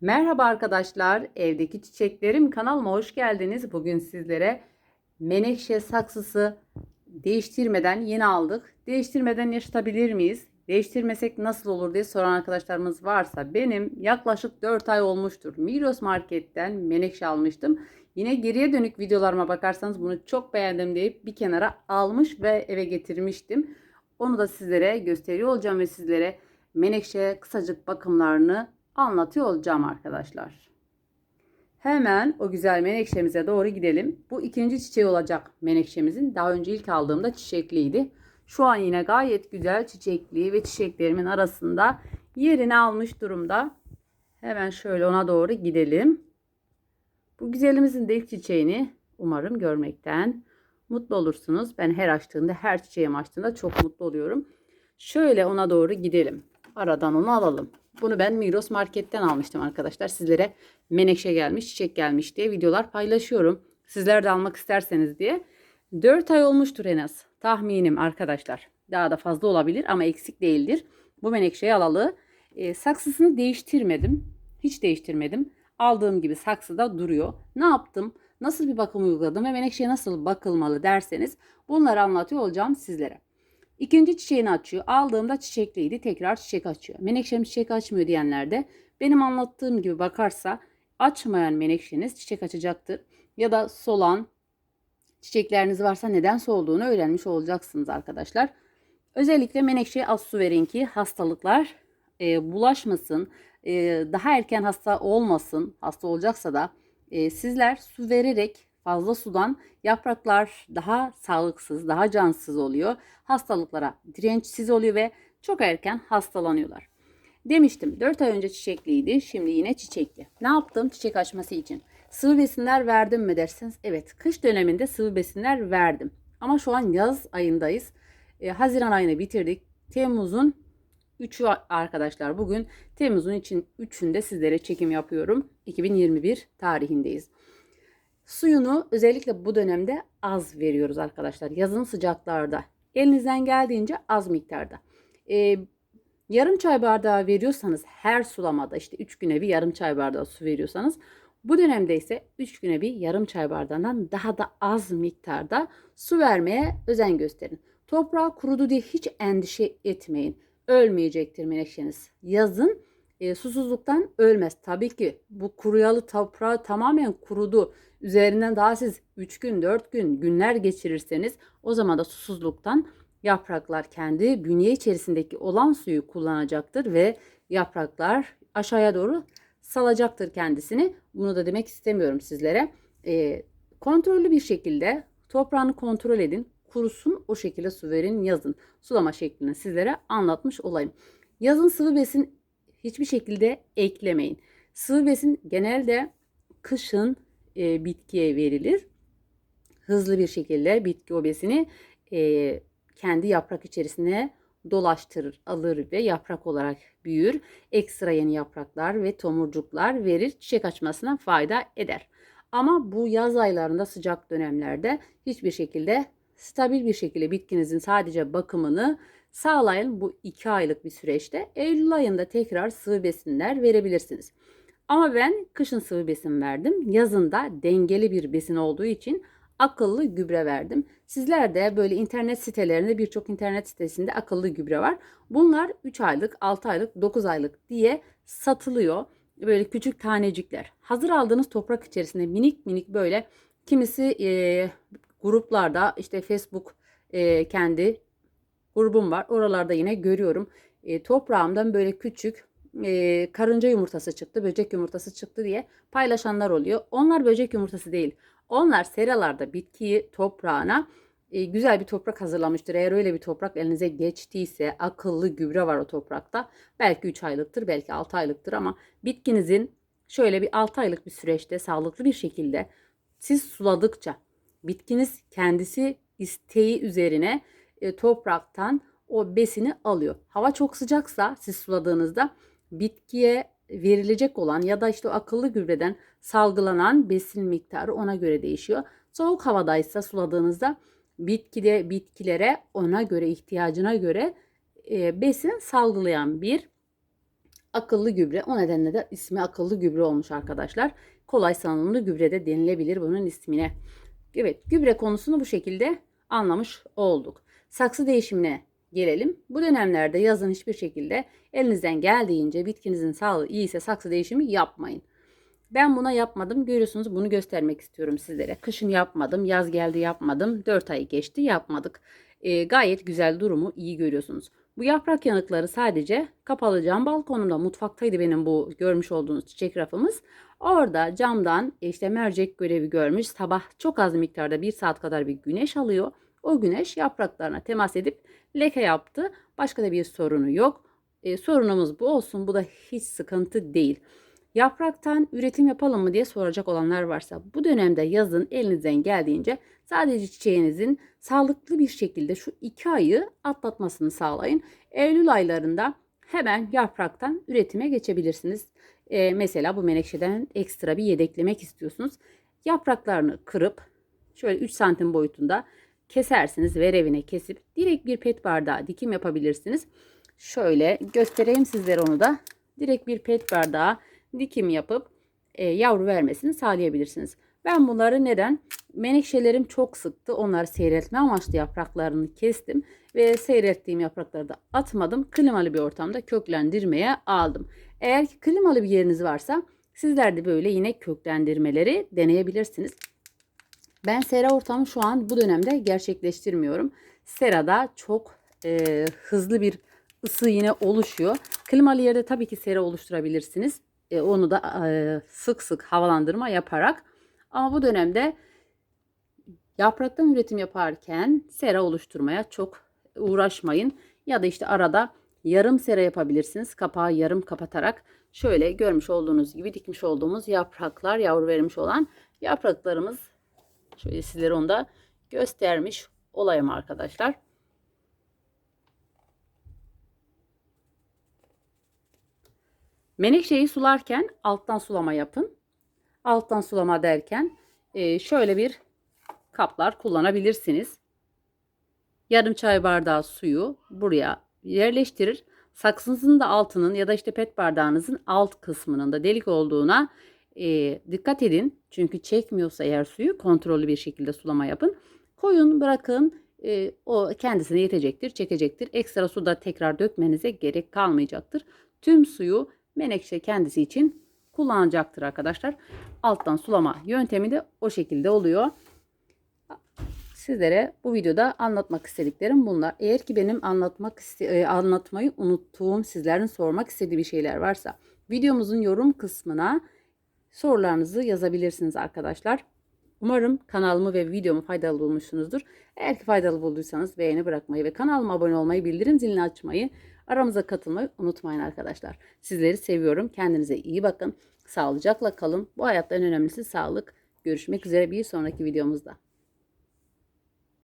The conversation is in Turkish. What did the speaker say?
Merhaba arkadaşlar, evdeki çiçeklerim kanalıma hoş geldiniz. Bugün sizlere menekşe saksısı değiştirmeden yeni aldık. Değiştirmeden yaşatabilir miyiz? Değiştirmesek nasıl olur diye soran arkadaşlarımız varsa benim yaklaşık 4 ay olmuştur. Migros Market'ten menekşe almıştım. Yine geriye dönük videolarıma bakarsanız bunu çok beğendim deyip bir kenara almış ve eve getirmiştim. Onu da sizlere gösteriyor olacağım ve sizlere menekşe kısacık bakımlarını anlatıyor olacağım arkadaşlar. Hemen o güzel menekşemize doğru gidelim. Bu ikinci çiçeği olacak menekşemizin. Daha önce ilk aldığımda çiçekliydi. Şu an yine gayet güzel çiçekli ve çiçeklerimin arasında yerini almış durumda. Hemen şöyle ona doğru gidelim. Bu güzelimizin de ilk çiçeğini umarım görmekten mutlu olursunuz. Ben her açtığında, her çiçeğim açtığında çok mutlu oluyorum. Şöyle ona doğru gidelim. Aradan onu alalım. Bunu ben Migros Market'ten almıştım arkadaşlar. Sizlere menekşe gelmiş, çiçek gelmiş diye videolar paylaşıyorum. Sizler de almak isterseniz diye. 4 ay olmuştur en az. Tahminim arkadaşlar. Daha da fazla olabilir ama eksik değildir. Bu menekşeyi alalı. E, saksısını değiştirmedim. Hiç değiştirmedim. Aldığım gibi saksıda duruyor. Ne yaptım? Nasıl bir bakım uyguladım ve menekşeye nasıl bakılmalı derseniz bunları anlatıyor olacağım sizlere. İkinci çiçeğini açıyor. Aldığımda çiçekliydi. Tekrar çiçek açıyor. Menekşem çiçek açmıyor diyenler de benim anlattığım gibi bakarsa açmayan menekşeniz çiçek açacaktır. Ya da solan çiçekleriniz varsa neden solduğunu öğrenmiş olacaksınız arkadaşlar. Özellikle menekşeye az su verin ki hastalıklar e, bulaşmasın. E, daha erken hasta olmasın. Hasta olacaksa da e, sizler su vererek fazla sudan yapraklar daha sağlıksız, daha cansız oluyor. Hastalıklara dirençsiz oluyor ve çok erken hastalanıyorlar. Demiştim 4 ay önce çiçekliydi. Şimdi yine çiçekli. Ne yaptım çiçek açması için? Sıvı besinler verdim mi dersiniz? Evet kış döneminde sıvı besinler verdim. Ama şu an yaz ayındayız. Ee, Haziran ayını bitirdik. Temmuz'un 3'ü arkadaşlar bugün Temmuz'un için 3'ünde sizlere çekim yapıyorum. 2021 tarihindeyiz. Suyunu özellikle bu dönemde az veriyoruz arkadaşlar. Yazın sıcaklarda. Elinizden geldiğince az miktarda. Ee, yarım çay bardağı veriyorsanız her sulamada işte 3 güne bir yarım çay bardağı su veriyorsanız bu dönemde ise 3 güne bir yarım çay bardağından daha da az miktarda su vermeye özen gösterin. Toprağı kurudu diye hiç endişe etmeyin. Ölmeyecektir menekşeniz. Yazın e, susuzluktan ölmez. Tabii ki bu kuruyalı toprağı tamamen kurudu. Üzerinden daha siz 3 gün 4 gün günler geçirirseniz o zaman da susuzluktan yapraklar kendi bünye içerisindeki olan suyu kullanacaktır ve yapraklar aşağıya doğru salacaktır kendisini. Bunu da demek istemiyorum sizlere. E, kontrollü bir şekilde toprağını kontrol edin. Kurusun o şekilde su verin yazın. Sulama şeklini sizlere anlatmış olayım. Yazın sıvı besin hiçbir şekilde eklemeyin. Sıvı besin genelde kışın e, bitkiye verilir. Hızlı bir şekilde bitki o besini e, kendi yaprak içerisine dolaştırır, alır ve yaprak olarak büyür. Ekstra yeni yapraklar ve tomurcuklar verir. Çiçek açmasına fayda eder. Ama bu yaz aylarında sıcak dönemlerde hiçbir şekilde stabil bir şekilde bitkinizin sadece bakımını sağlayın bu 2 aylık bir süreçte. Eylül ayında tekrar sıvı besinler verebilirsiniz. Ama ben kışın sıvı besin verdim. Yazında dengeli bir besin olduğu için akıllı gübre verdim. Sizler de böyle internet sitelerinde birçok internet sitesinde akıllı gübre var. Bunlar 3 aylık, 6 aylık, 9 aylık diye satılıyor. Böyle küçük tanecikler. Hazır aldığınız toprak içerisinde minik minik böyle kimisi e, gruplarda işte Facebook e, kendi grubum var. Oralarda yine görüyorum. E, toprağımdan böyle küçük e, karınca yumurtası çıktı, böcek yumurtası çıktı diye paylaşanlar oluyor. Onlar böcek yumurtası değil. Onlar seralarda bitkiyi toprağına e, güzel bir toprak hazırlamıştır. Eğer öyle bir toprak elinize geçtiyse akıllı gübre var o toprakta. Belki 3 aylıktır, belki 6 aylıktır ama bitkinizin şöyle bir 6 aylık bir süreçte sağlıklı bir şekilde siz suladıkça bitkiniz kendisi isteği üzerine e, topraktan o besini alıyor. Hava çok sıcaksa siz suladığınızda bitkiye verilecek olan ya da işte akıllı gübreden salgılanan besin miktarı ona göre değişiyor. Soğuk havadaysa suladığınızda bitkide bitkilere ona göre ihtiyacına göre e, besin salgılayan bir akıllı gübre. O nedenle de ismi akıllı gübre olmuş arkadaşlar. Kolay salınımlı gübre de denilebilir bunun ismine. Evet gübre konusunu bu şekilde anlamış olduk. Saksı değişimine gelelim. Bu dönemlerde yazın hiçbir şekilde elinizden geldiğince bitkinizin sağlığı iyiyse saksı değişimi yapmayın. Ben buna yapmadım. Görüyorsunuz bunu göstermek istiyorum sizlere. Kışın yapmadım. Yaz geldi yapmadım. 4 ay geçti yapmadık. Ee, gayet güzel durumu iyi görüyorsunuz. Bu yaprak yanıkları sadece kapalı cam balkonumda mutfaktaydı benim bu görmüş olduğunuz çiçek rafımız. Orada camdan işte mercek görevi görmüş. Sabah çok az miktarda bir saat kadar bir güneş alıyor. O güneş yapraklarına temas edip leke yaptı. Başka da bir sorunu yok. Ee, sorunumuz bu olsun. Bu da hiç sıkıntı değil. Yapraktan üretim yapalım mı diye soracak olanlar varsa bu dönemde yazın elinizden geldiğince sadece çiçeğinizin sağlıklı bir şekilde şu iki ayı atlatmasını sağlayın. Eylül aylarında hemen yapraktan üretime geçebilirsiniz. Ee, mesela bu menekşeden ekstra bir yedeklemek istiyorsunuz. Yapraklarını kırıp şöyle 3 santim boyutunda kesersiniz verevine kesip direkt bir pet bardağı dikim yapabilirsiniz. Şöyle göstereyim sizlere onu da. Direkt bir pet bardağı dikim yapıp e, yavru vermesini sağlayabilirsiniz. Ben bunları neden? Menekşelerim çok sıktı. Onları seyretme amaçlı yapraklarını kestim. Ve seyrettiğim yaprakları da atmadım. Klimalı bir ortamda köklendirmeye aldım. Eğer ki klimalı bir yeriniz varsa sizler de böyle yine köklendirmeleri deneyebilirsiniz. Ben sera ortamı şu an bu dönemde gerçekleştirmiyorum. Serada çok e, hızlı bir ısı yine oluşuyor. Klimalı yerde tabii ki sera oluşturabilirsiniz. E, onu da e, sık sık havalandırma yaparak. Ama bu dönemde yapraktan üretim yaparken sera oluşturmaya çok uğraşmayın. Ya da işte arada yarım sera yapabilirsiniz. Kapağı yarım kapatarak şöyle görmüş olduğunuz gibi dikmiş olduğumuz yapraklar yavru vermiş olan yapraklarımız şöyle sizlere onu da göstermiş olayım arkadaşlar. Menekşeyi sularken alttan sulama yapın. Alttan sulama derken e, şöyle bir kaplar kullanabilirsiniz. Yarım çay bardağı suyu buraya yerleştirir. Saksınızın da altının ya da işte pet bardağınızın alt kısmının da delik olduğuna e, dikkat edin. Çünkü çekmiyorsa eğer suyu kontrollü bir şekilde sulama yapın. Koyun bırakın e, o kendisine yetecektir, çekecektir. Ekstra suda tekrar dökmenize gerek kalmayacaktır. Tüm suyu menekşe kendisi için kullanacaktır arkadaşlar. Alttan sulama yöntemi de o şekilde oluyor. Sizlere bu videoda anlatmak istediklerim bunlar. Eğer ki benim anlatmak anlatmayı unuttuğum, sizlerin sormak istediği bir şeyler varsa videomuzun yorum kısmına sorularınızı yazabilirsiniz arkadaşlar. Umarım kanalımı ve videomu faydalı bulmuşsunuzdur. Eğer ki faydalı bulduysanız beğeni bırakmayı ve kanalıma abone olmayı, bildirim zilini açmayı, aramıza katılmayı unutmayın arkadaşlar. Sizleri seviyorum. Kendinize iyi bakın. Sağlıcakla kalın. Bu hayatta en önemlisi sağlık. Görüşmek üzere bir sonraki videomuzda.